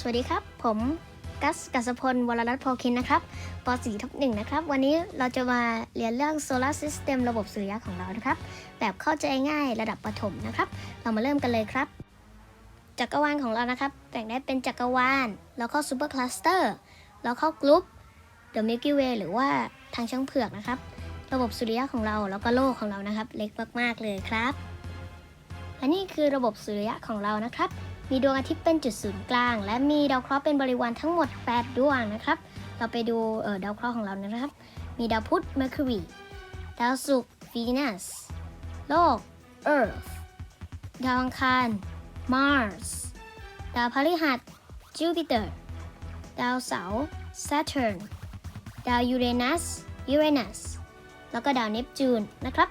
สวัสดีครับ ผมกัสกัสพลวรรัตน์โพคินนะครับป .4 ทับหนึ่งนะครับ วันนี้เราจะมาเรียนเรื่อง Solar System ระบบสุริยะของเรานะครับ แบบเข้าใจง่ายระดับประถมนะครับ เรามาเริ่มกันเลยครับ จักรวาลของเรานะครับ แบ่งได้เป็นจักรวาล แล้วก็ซูเปอร์คลัสเตอร์ แล้วก็กรุ๊ป The Milky Way หรือว่าทางช้างเผือกนะครับ ระบบสุริยะของเราแล้วก็โลกของเรานะครับ เล็กมากๆเลยครับ และนี่คือระบบสุริยะของเรานะครับ มีดวงอาทิตย์เป็นจุดศูนย์กลาง และมีดาวเคราะห์เป็นบริวารทั้งหมด 8 ดวงนะครับ เราไปดูออดาวเคราะห์ของเรานะครับ มีดาวพุธ Mercury ดาวศุกร์ Venus โลก Earth ดาวอังคาร Mars ดาวพฤหัส Jupiter ดาวเสาร์ Saturn ดาวยูเรนัส Uranus แล้วก็ดาวเนปจูนนะครับ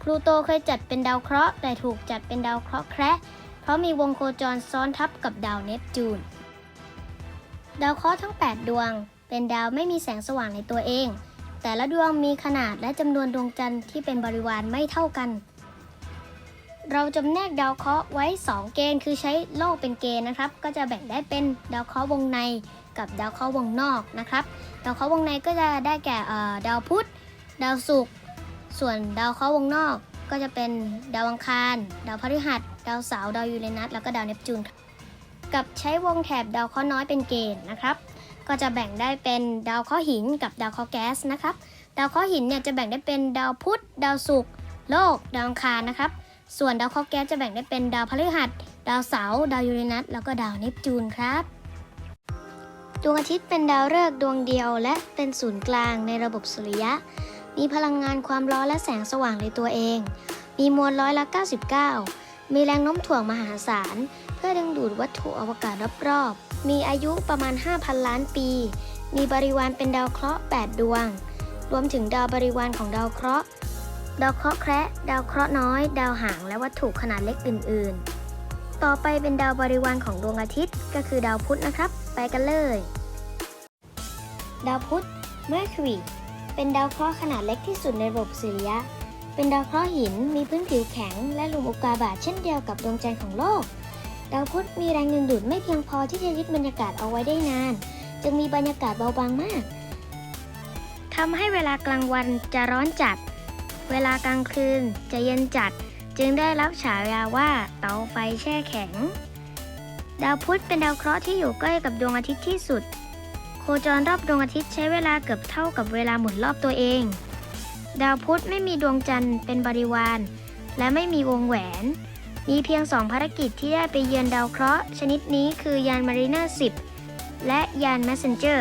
พลูโตเคยจัดเป็นดาวเคราะห์แต่ถูกจัดเป็นดาวเคราะห์แคระ เพราะมีวงโคจรซ้อนทับกับดาวเนปจูน ดาวเคราะห์ทั้ง 8 ดวง เป็นดาวไม่มีแสงสว่างในตัวเอง แต่ละดวงมีขนาดและจำนวนดวงจันทร์ที่เป็นบริวารไม่เท่ากัน เราจำแนกดาวเคราะห์ไว้ 2 เกณฑ์ คือใช้โลกเป็นเกณฑ์นะครับ ก็จะแบ่งได้เป็นดาวเคราะห์วงในกับดาวเคราะห์วงนอกนะครับ ดาวเคราะห์วงในก็จะได้แก่ดาวพุธ ดาวศุกร์ ส่วนดาวเคราะห์วงนอก ก็จะเป็นดาวอังคาร ดาวพฤหัส ดาวเสาร์ ดาวยูเรนัส แล้วก็ดาวเนปจูนครับกับใช้วงแถบดาวเคราะห์น้อยเป็นเกณฑ์นะครับ ก็จะแบ่งได้เป็นดาวเคราะห์หินกับดาวเคราะห์แก๊สนะครับ ดาวเคราะห์หินเนี่ยจะแบ่งได้เป็นดาวพุธ ดาวศุกร์ โลก ดาวอังคารนะครับ ส่วนดาวเคราะห์แก๊สจะแบ่งได้เป็นดาวพฤหัส ดาวเสาร์ ดาวยูเรนัส แล้วก็ดาวเนปจูนครับดวงอาทิตย์เป็นดาวฤกษ์ดวงเดียวและเป็นศูนย์กลางในระบบสุริยะ มีพลังงานความร้อนและแสงสว่างในตัวเอง มีมวลร้อยละ 99 มีแรงโน้มถ่วงมหาศาล เพื่อดึงดูดวัตถุอวกาศรอบๆ มีอายุประมาณ 5,000 ล้านปี มีบริวารเป็นดาวเคราะห์ 8 ดวง รวมถึงดาวบริวารของดาวเคราะห์ ดาวเคราะห์แคระ ดาวเคราะห์น้อย ดาวหาง และวัตถุขนาดเล็กอื่น ๆ ต่อไปเป็นดาวบริวารของดวงอาทิตย์ ก็คือดาวพุธนะครับ ไปกันเลย ดาวพุธ Mercury เป็นดาวเคราะห์ขนาดเล็กที่สุดในระบบสุริยะ เป็นดาวเคราะห์หินมีพื้นผิวแข็ง และหลุมอุกกาบาตเช่นเดียวกับดวงจันทร์ของโลก ดาวพุธมีแรงดึงดูดไม่เพียงพอที่จะยึดบรรยากาศเอาไว้ได้นาน จึงมีบรรยากาศเบาบางมากทำให้เวลากลางวันจะร้อนจัด เวลากลางคืนจะเย็นจัด จึงได้รับฉายาว่าเตาไฟแช่แข็ง ดาวพุธเป็นดาวเคราะห์ที่อยู่ใกล้กับดวงอาทิตย์ที่สุด โคจรรอบดวงอาทิตย์ใช้เวลาเกือบเท่ากับเวลาหมุนรอบตัวเอง ดาวพุธไม่มีดวงจันทร์เป็นบริวาร และไม่มีวงแหวน มีเพียงสองภารกิจที่ได้ไปเยือนดาวเคราะห์ ชนิดนี้คือยานมารีเนอร์ 10 และยาน Messenger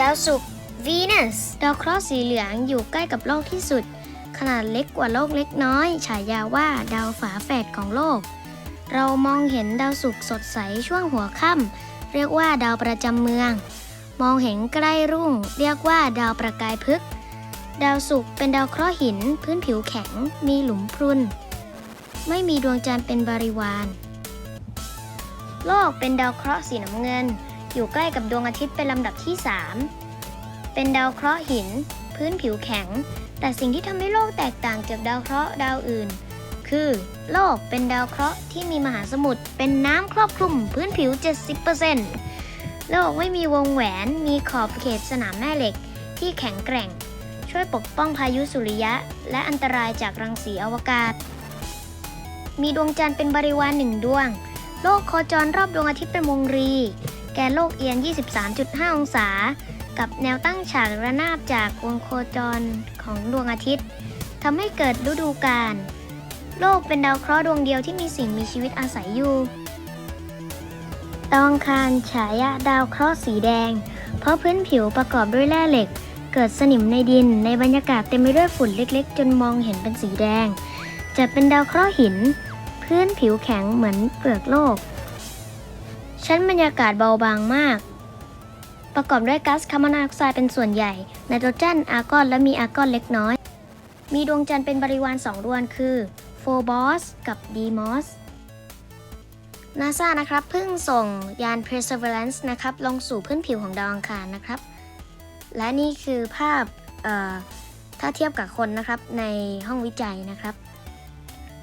ดาวศุกร์ Venus ดาวเคราะห์สีเหลืองอยู่ใกล้กับโลกที่สุด ขนาดเล็กกว่าโลกเล็กน้อย ฉายาว่าดาวฝาแฝดของโลก เรามองเห็นดาวศุกร์สดใสช่วงหัวค่ำ เรียกว่าดาวประจำเมือง มองเห็นใกล้รุ่ง เรียกว่าดาวประกายพฤกษ์ดาวศุกร์เป็นดาวเคราะห์หิน พื้นผิวแข็ง มีหลุมพรุน ไม่มีดวงจันทร์เป็นบริวาร โลกเป็นดาวเคราะห์สีน้ำเงิน อยู่ใกล้กับดวงอาทิตย์เป็นลำดับที่ 3 เป็นดาวเคราะห์หิน พื้นผิวแข็ง แต่สิ่งที่ทำให้โลกแตกต่างจากดาวเคราะห์ดาวอื่น คือ โลกเป็นดาวเคราะห์ที่มีมหาสมุทรเป็นน้ำครอบคลุมพื้นผิว 70%โลกไม่มีวงแหวนมีขอบเขตสนามแม่เหล็กที่แข็งแกร่ง ช่วยปกป้องพายุสุริยะ และอันตรายจากรังสีอวกาศ มีดวงจันทร์เป็นบริวารหนึ่งดวง โลกโคจรรอบดวงอาทิตย์เป็นวงรี แกนโลกเอียง 23.5 องศา กับแนวตั้งฉากระนาบจากวงโคจรของดวงอาทิตย์ทำให้เกิดฤดูกาล โลกเป็นดาวเคราะห์ดวงเดียวที่มีสิ่งมีชีวิตอาศัยอยู่ดาวอังคารฉายาดาวเคราะห์สีแดง เพราะพื้นผิวประกอบด้วยแร่เหล็ก เกิดสนิมในดิน ในบรรยากาศเต็มไปด้วยฝุ่นเล็ก ๆ จนมองเห็นเป็นสีแดง จะเป็นดาวเคราะห์หิน พื้นผิวแข็งเหมือนเปลือกโลก ชั้นบรรยากาศเบาบางมาก ประกอบด้วยก๊าซคาร์บอนไดออกไซด์เป็นส่วนใหญ่ไนโตรเจนอาร์กอนและมีอาร์กอนเล็กน้อย มีดวงจันทร์เป็นบริวารสองดวงคือ โฟบอสกับดีมอสนาซานะครับเพิ่งส่งยาน Perseverance นะครับลงสู่พื้นผิวของดาวอังคารนะครับ และนี่คือภาพเอ่อถ้าเทียบกับคนนะครับในห้องวิจัยนะครับ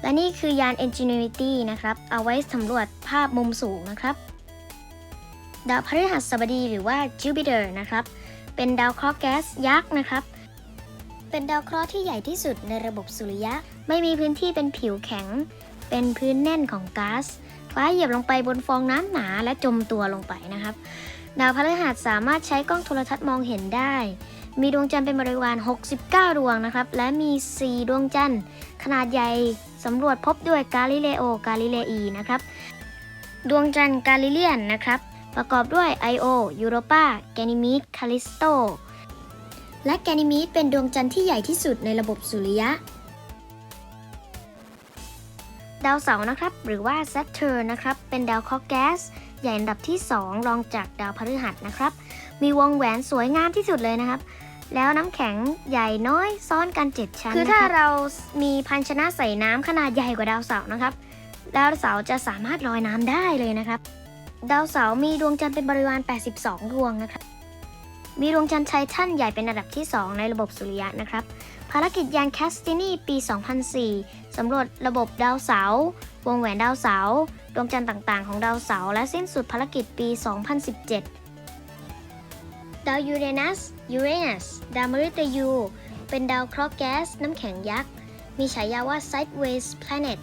และนี่คือยาน Ingenuity นะครับ เอาไว้สำรวจภาพมุมสูงนะครับ ดาวพฤหัสบดีหรือว่า Jupiter นะครับ เป็นดาวเคราะห์แก๊สยักษ์นะครับ เป็นดาวเคราะห์ที่ใหญ่ที่สุดในระบบสุริยะ ไม่มีพื้นที่เป็นผิวแข็ง เป็นพื้นแน่นของก๊าซฟ้าเหยียบลงไปบนฟองน้ำหนาและจมตัวลงไปนะครับ ดาวพฤหัสสามารถใช้กล้องโทรทัศน์มองเห็นได้ มีดวงจันทร์เป็นบริวาร 69 ดวงนะครับ และมี 4 ดวงจันทร์ ขนาดใหญ่สำรวจพบด้วยกาลิเลโอกาลิเลอีนะครับ ดวงจันทร์กาลิเลียนนะครับ ประกอบด้วยไอโอยูโรปาแกนิมีดคาลิสโต และแกนิมีดเป็นดวงจันทร์ที่ใหญ่ที่สุดในระบบสุริยะ ดาวเสาร์นะครับ หรือว่า Saturn นะครับ เป็นดาวเคราะห์แก๊ส ใหญ่อันดับที่ 2 รองจากดาวพฤหัสนะครับ มีวงแหวนสวยงามที่สุดเลยนะครับ แล้วน้ำแข็งใหญ่น้อยซ้อนกัน 7 ชั้น คือถ้าเรามีภาชนะใส่น้ำขนาดใหญ่กว่าดาวเสาร์นะครับ ดาวเสาร์จะสามารถลอยน้ำได้เลยนะครับ ดาวเสาร์มีดวงจันทร์เป็นบริวาร 82 ดวงนะครับ มีดวงจันทร์ไททันใหญ่เป็นอันดับที่ 2 ในระบบสุริยะนะครับ ภารกิจยานแคสตินีปี 2004 สำรวจระบบดาวเสาร์ วงแหวนดาวเสาร์ ดวงจันทร์ต่างๆ ของดาวเสาร์ และสิ้นสุดภารกิจปี 2017 ดาวยูเรนัส ยูเรนัส ดาวมฤตยู เป็นดาวเคราะห์แก๊สน้ำแข็งยักษ์ มีฉายาว่า Sideways Planet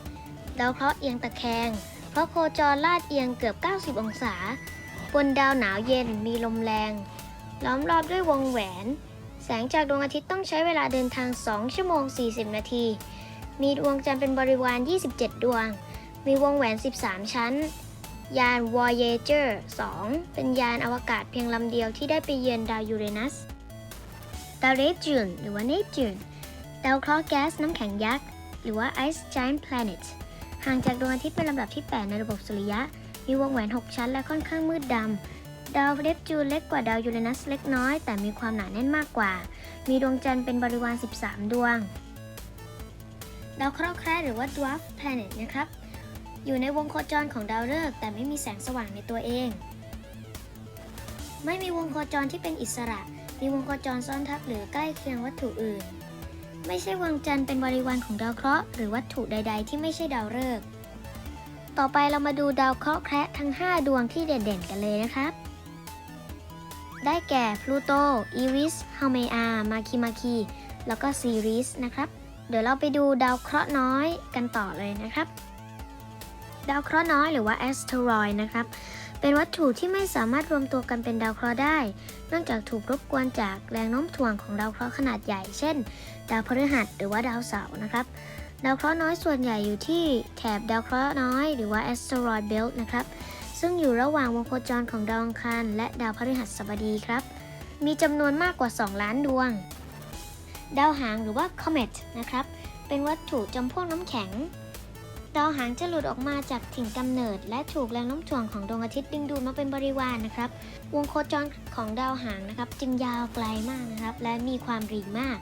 ดาวเคราะห์เอียงตะแคง เพราะโคจรลาดเอียงเกือบ 90 องศา บนดาวหนาวเย็นมีลมแรง ล้อมรอบด้วยวงแหวน แสงจากดวงอาทิตย์ต้องใช้เวลาเดินทาง 2 ชั่วโมง 40 นาที มีดวงจันทร์เป็นบริวาร 27 ดวง มีวงแหวน 13 ชั้น ยาน Voyager 2 เป็นยานอวกาศเพียงลำเดียวที่ได้ไปเยือนดาวยูเรนัส ดาวเนปจูนหรือว่าเนจูนดาวเคราะห์แก๊สน้ำแข็งยักษ์ หรือว่า Ice Giant Planet ห่างจากดวงอาทิตย์เป็นลำดับที่ 8 ในระบบสุริยะ มีวงแหวน 6 ชั้นและค่อนข้างมืดดำ ดาวเนปจูนเล็กกว่าดาวยูเรนัสเล็กน้อย แต่มีความหนาแน่นมากกว่า มีดวงจันทร์เป็นบริวาร 13 ดวง ดาวเคราะห์แคระหรือว่า Dwarf Planet นะครับ อยู่ในวงโคจรของดาวฤกษ์แต่ไม่มีแสงสว่างในตัวเอง ไม่มีวงโคจรที่เป็นอิสระ มีวงโคจรซ้อนทับหรือใกล้เคียงวัตถุอื่น ไม่ใช่วงจันทร์เป็นบริวารของดาวเคราะห์หรือวัตถุใด ๆ ที่ไม่ใช่ดาวฤกษ์ต่อไปเรามาดูดาวเคราะห์แคระทั้ง 5 ดวงที่เด่นๆกันเลยนะครับ ได้แก่พลูโตอีริสฮาเมอามาคิมาคีแล้วก็ซีริสนะครับ เดี๋ยวเราไปดูดาวเคราะห์น้อยกันต่อเลยนะครับ ดาวเคราะห์น้อยหรือว่าแอสเทรอยนะครับ เป็นวัตถุที่ไม่สามารถรวมตัวกันเป็นดาวเคราะห์ได้ เนื่องจากถูกรบกวนจากแรงโน้มถ่วงของดาวเคราะห์ขนาดใหญ่ เช่น ดาวพฤหัสหรือว่าดาวเสาร์นะครับ ดาวเคราะห์น้อยส่วนใหญ่อยู่ที่แถบดาวเคราะห์น้อยหรือว่า asteroid belt นะครับ ซึ่งอยู่ระหว่างวงโคจรของดาวอังคารและดาวพฤหัสบดีครับ มีจำนวนมากกว่า 2 ล้านดวง ดาวหางหรือว่า comet นะครับ เป็นวัตถุจำพวกน้ำแข็ง ดาวหางจะหลุดออกมาจากถิ่นกำเนิด และถูกแรงโน้มถ่วงของดวงอาทิตย์ดึงดูดมาเป็นบริวารนะครับ วงโคจรของดาวหางนะครับ จึงยาวไกลมากนะครับ และมีความรีมาก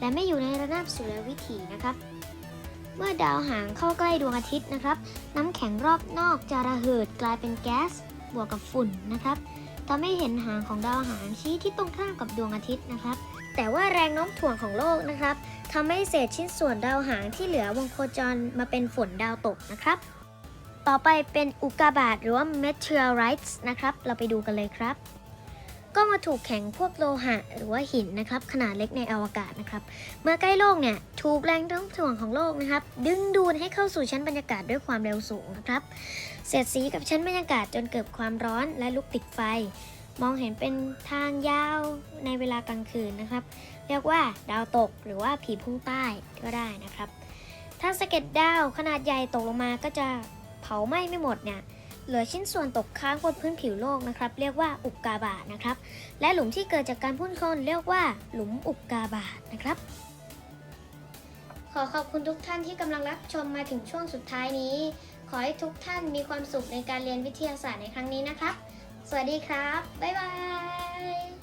และไม่อยู่ในระนาบสุริยวิถีนะครับ เมื่อดาวหางเข้าใกล้ดวงอาทิตย์นะครับ น้ำแข็งรอบนอกจะระเหิดกลายเป็นแก๊สบวกกับฝุ่นนะครับทำให้เห็นหางของดาวหางชี้ที่ตรงข้ามกับดวงอาทิตย์นะครับ แต่ว่าแรงโน้มถ่วงของโลกนะครับทำให้เศษชิ้นส่วนดาวหางที่เหลือวงโคจรมาเป็นฝนดาวตกนะครับ ต่อไปเป็นอุกกาบาตหรือว่า meteorites นะครับ เราไปดูกันเลยครับ ก็มาถูกแข็งพวกโลหะ หรือว่าหินนะครับ ขนาดเล็กในอวกาศนะครับ เมื่อใกล้โลกเนี่ยถูกแรงโน้มถ่วงของโลกนะครับ ดึงดูดให้เข้าสู่ชั้นบรรยากาศด้วยความเร็วสูงนะครับเสียดสีกับชั้นบรรยากาศจนเกิดความร้อนและลุกติดไฟ มองเห็นเป็นทางยาวในเวลากลางคืนนะครับ เรียกว่าดาวตกหรือว่าผีพุ่งใต้ก็ได้นะครับ ถ้าสะเก็ดดาวขนาดใหญ่ตกลงมาก็จะเผาไหม้ไม่หมดเนี่ย เหลือชิ้นส่วนตกค้างบนพื้นผิวโลกนะครับ เรียกว่าอุกกาบาตนะครับ และหลุมที่เกิดจากการพุ่งชนเรียกว่าหลุมอุกกาบาตนะครับ ขอขอบคุณทุกท่านที่กำลังรับชมมาถึงช่วงสุดท้ายนี้ ขอให้ทุกท่านมีความสุขในการเรียนวิทยาศาสตร์ในครั้งนี้นะครับ สวัสดีครับ บ๊ายบาย